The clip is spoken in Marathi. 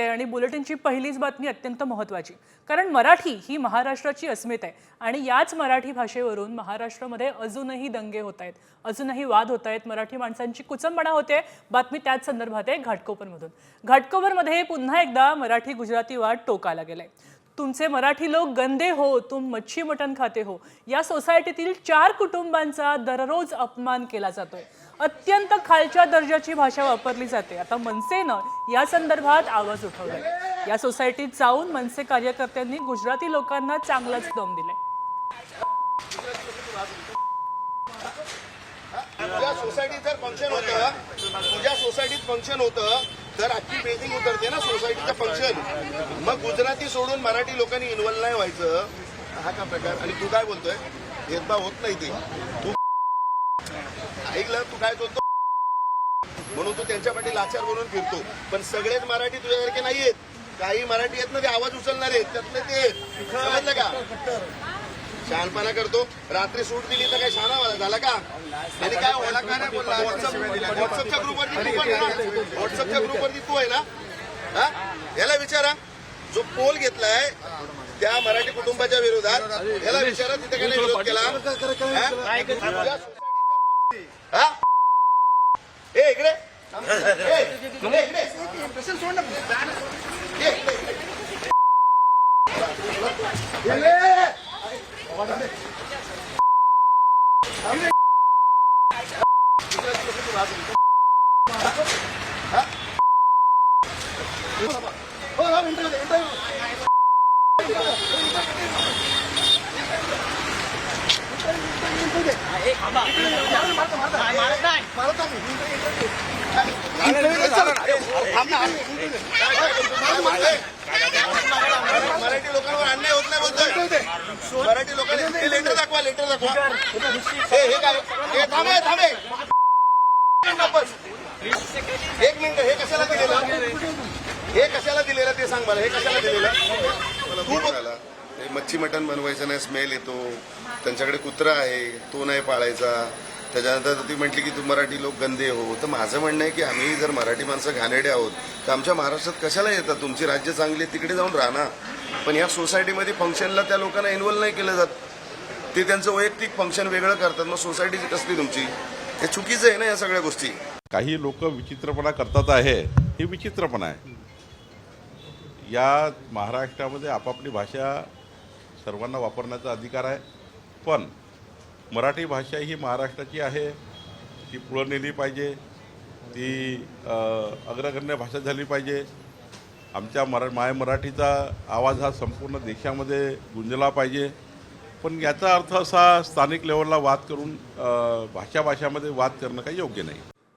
आणि बुलेटिनची पहिलीच बातमी अत्यंत महत्त्वाची. कारण मराठी ही महाराष्ट्राची अस्मिता आहे आणि याच मराठी भाषेवरून महाराष्ट्रामध्ये अजूनही दंगे होत आहेत अजूनही वाद होत आहेत मराठी माणसांची कुचंबणा होते. बातमी त्याच संदर्भात आहे घाटकोपरमधून. घाटकोपरमध्ये पुन्हा एकदा मराठी गुजराती वाद टोकाला गेलाय. तुमचे मराठी लोक गंदे हो तुम मच्छी मटण खाते हो. या सोसायटीतील चार कुटुंबांचा दररोज अपमान केला जातोय. अत्यंत खालच्या दर्जाची भाषा वापरली जाते. आता मनसेनं या संदर्भात आवाज उठवलाय. या सोसायटीत जाऊन मनसे कार्यकर्त्यांनी गुजराती लोकांना चांगलाच दम दिलाय. तुझ्या सोसायटीत जर फंक्शन होतं तुझ्या सोसायटीत फंक्शन होतं तर अख्खी बेसिंग उतरते ना सोसायटीचं फंक्शन मग गुजराती सोडून मराठी लोकांनी इन्व्हॉल्व नाही व्हायचं. हा का प्रकार? आणि तू काय बोलतोय? भेदभाव होत नाही ते. तू ऐकलं? तू काय बोलतो? म्हणून तू त्यांच्या पाठी लाचार बोलून फिरतो. पण सगळेच मराठी तुझ्यासारखे नाहीयेत. काही मराठी आहेत ना ते आवाज उचलणार आहेत. त्यातले ते समजलं का? शहाणपणा करतो. रात्री सूट दिली तर काय शहाणा झाला का? आणि काय ओळख का नाही बोलला. व्हॉट्सअप- व्हॉट्सअपच्या ग्रुपवरती तू पण ना व्हॉट्सअपच्या ग्रुपवरती तू आहे ना? हा? याला विचारा. जो पोल घेतलाय त्या मराठी कुटुंबाच्या विरोधात याला विचारा तिथे काय विरोध केला? हा? हा? ए इकडे. ए, इकडे, इकडे. ये, इकडे. ये. हो, हो, interview दे, interview. मराठी लोकांवर अन्याय होत नाही बोलतोय मराठी लोकांनी लेटर दाखवा लेटर दाखवा. हे हे काय? हे थांबे थांबे. एक मिनिट हे कशाला दिलेलं? हे कशाला दिलेलं ते सांग मला हे कशाला दिलेलं? ते मच्छी मटण बनवायचं नाही स्मेल येतो. त्यांच्याकडे कुत्रा आहे तो नाही पाळायचा. त्याच्यानंतर ती म्हटली की तू मराठी लोक गंदे हो. तर माझं म्हणणं आहे की आम्ही जर मराठी माणसं घाणेडे आहोत तर आमच्या महाराष्ट्रात कशाला येतात? तुमची राज्य चांगली आहे, तिकडे जाऊन राहा पण या सोसायटीमध्ये फंक्शनला त्या लोकांना इन्व्हॉल्व नाही केलं जात. ते त्यांचं वैयक्तिक फंक्शन वेगळं करतात. मग सोसायटीची कसली तुमची? हे चुकीचं आहे ना या सगळ्या गोष्टी. काही लोक विचित्रपणा करतात आहे. हे विचित्रपणा आहे. या महाराष्ट्रामध्ये आपापली भाषा सर्वांना वापरण्याचा अधिकार आहे. पण मराठी भाषा ही महाराष्ट्राची आहे. ती पुढं नेली पाहिजे. ती अग्रगण्य भाषा झाली पाहिजे. आमच्या मरा माय मराठीचा आवाज हा संपूर्ण देशामध्ये गुंजला पाहिजे. पण याचा अर्थ असा स्थानिक लेवलला वाद करून भाषा भाषामध्ये वाद करणं काही योग्य नाही.